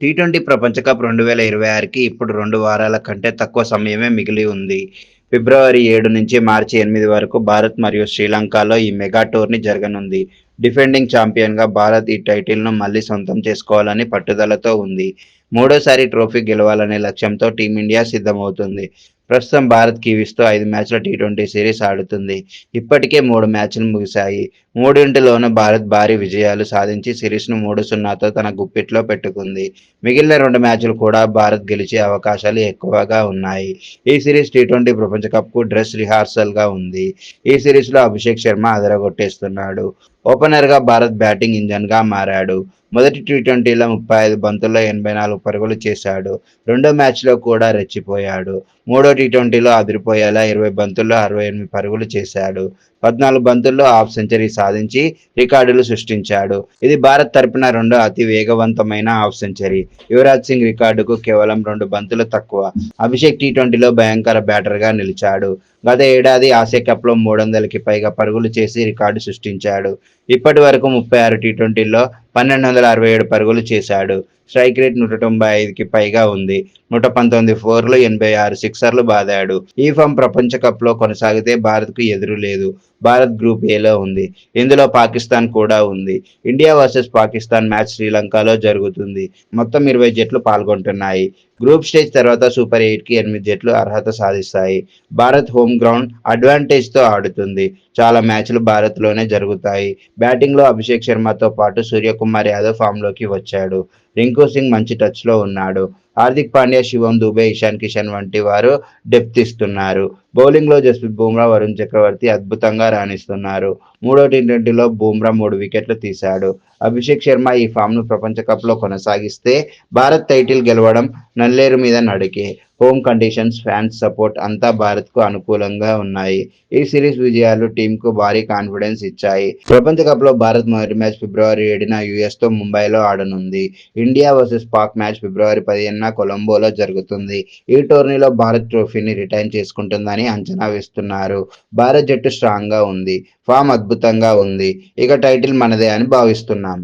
T twenty ప్రపంచ cup రెండు వేల ఇరవై ఆరుకి ఇప్పుడు రెండు వారాల కంటే తక్కువ సమయమే మిగిలి ఉంది. ఫిబ్రవరి ఏడు నుంచి మార్చి ఎనిమిది వరకు భారత్ మరియు శ్రీలంకలో ఈ మెగా టోర్నీ జరగనుంది. డిఫెండింగ్ ఛాంపియన్గా భారత్ ఈ టైటిల్ను మళ్ళీ సొంతం చేసుకోవాలని పట్టుదలతో ఉంది. మూడోసారి ట్రోఫీ గెలవాలనే లక్ష్యంతో టీమిండియా సిద్ధమవుతుంది. ప్రస్తుతం భారత్ కివీస్తో ఐదు మ్యాచ్ల టీ ట్వంటీ సిరీస్ ఆడుతుంది. ఇప్పటికే మూడు మ్యాచ్లు ముగిశాయి. మూడింటిలోనూ భారత్ భారీ విజయాలు సాధించి సిరీస్ను మూడు సున్నాతో తన గుప్పిట్లో పెట్టుకుంది. మిగిలిన రెండు మ్యాచ్లు కూడా భారత్ గెలిచే అవకాశాలు ఎక్కువగా ఉన్నాయి. ఈ సిరీస్ టీ ట్వంటీ ప్రపంచ కప్కు డ్రెస్ రిహార్సల్గా ఉంది. ఈ సిరీస్లో అభిషేక్ శర్మ అదరగొట్టేస్తున్నాడు. ఓపెనర్గా భారత్ బ్యాటింగ్ ఇంజన్గా మారాడు. మొదటి టీ ట్వంటీలో ముప్పై ఐదు బంతుల్లో ఎనభై నాలుగు పరుగులు చేశాడు. రెండో మ్యాచ్లో కూడా రెచ్చిపోయాడు. మూడో టీ ట్వంటీలో అదిరిపోయేలా ఇరవై బంతుల్లో అరవై ఎనిమిది పరుగులు చేశాడు. పద్నాలుగు బంతుల్లో హాఫ్ సెంచరీ సాధించి రికార్డులు సృష్టించాడు. ఇది భారత్ తరపున రెండో అతి వేగవంతమైన హాఫ్ సెంచరీ. యువరాజ్ సింగ్ రికార్డుకు కేవలం రెండు బంతులు తక్కువ. అభిషేక్ టీ ట్వంటీలో భయంకర బ్యాటర్గా నిలిచాడు. గత ఏడాది ఆసియా కప్లో మూడు వందలకి పైగా పరుగులు చేసి రికార్డు సృష్టించాడు. ఇప్పటి వరకు ముప్పై ఆరు టీ ట్వంటీలో పన్నెండు వందల అరవై ఏడు పరుగులు చేశాడు. స్ట్రైక్ రేట్ నూట తొంభై ఐదుకి పైగా ఉంది. నూట పంతొమ్మిది ఫోర్లు ఎనభై ఆరు సిక్సర్లు బాదాడు. ఈ ఫామ్ ప్రపంచ కప్లో కొనసాగితే భారత్కు ఎదురు లేదు. భారత్ గ్రూప్ ఏలో ఉంది. ఇందులో పాకిస్తాన్ కూడా ఉంది. ఇండియా వర్సెస్ పాకిస్తాన్ మ్యాచ్ శ్రీలంకలో జరుగుతుంది. మొత్తం ఇరవై జట్లు పాల్గొంటున్నాయి. గ్రూప్ స్టేజ్ తర్వాత సూపర్ ఎయిట్కి ఎనిమిది జట్లు అర్హత సాధిస్తాయి. భారత్ హోమ్ గ్రౌండ్ అడ్వాంటేజ్తో ఆడుతుంది. చాలా మ్యాచ్లు భారత్లోనే జరుగుతాయి. బ్యాటింగ్లో అభిషేక్ శర్మతో పాటు సూర్యకుమార్ యాదవ్ ఫామ్లోకి వచ్చాడు. రింకు సింగ్ మంచి టచ్లో ఉన్నాడు. హార్దిక్ పాండ్యా శివం దుబే ఇషాన్ కిషన్ వంటి వారు డెప్త్ ఇస్తున్నారు. బౌలింగ్లో జస్ప్రీత్ బుమ్రా వరుణ్ చక్రవర్తి అద్భుతంగా రాణిస్తున్నారు. మూడో టీ ట్వంటీలో బుమ్రా మూడు వికెట్లు తీశాడు. అభిషేక్ శర్మ ఈ ఫామ్ను ప్రపంచ కప్లో కొనసాగిస్తే భారత్ టైటిల్ గెలవడం నల్లేరు మీద నడికే. హోమ్ కండిషన్స్ ఫ్యాన్స్ సపోర్ట్ అంతా భారత్కు అనుకూలంగా ఉన్నాయి. ఈ సిరీస్ విజయాలు టీంకు భారీ కాన్ఫిడెన్స్ ఇచ్చాయి. ప్రపంచ కప్లో భారత్ మొదటి మ్యాచ్ ఫిబ్రవరి ఏడున యుఎస్తో ముంబైలో ఆడనుంది. ఇండియా వర్సెస్ పాక్ మ్యాచ్ ఫిబ్రవరి పదిహేనున కొలంబోలో జరుగుతుంది. ఈ టోర్నీలో భారత్ ట్రోఫీని రిటైన్ చేసుకుంటుందని అంచనా వేస్తున్నారు. భారత్ జట్టు స్ట్రాంగ్గా ఉంది. ఫామ్ అద్భుతంగా ఉంది. ఇక టైటిల్ మనదే అని భావిస్తున్నాం.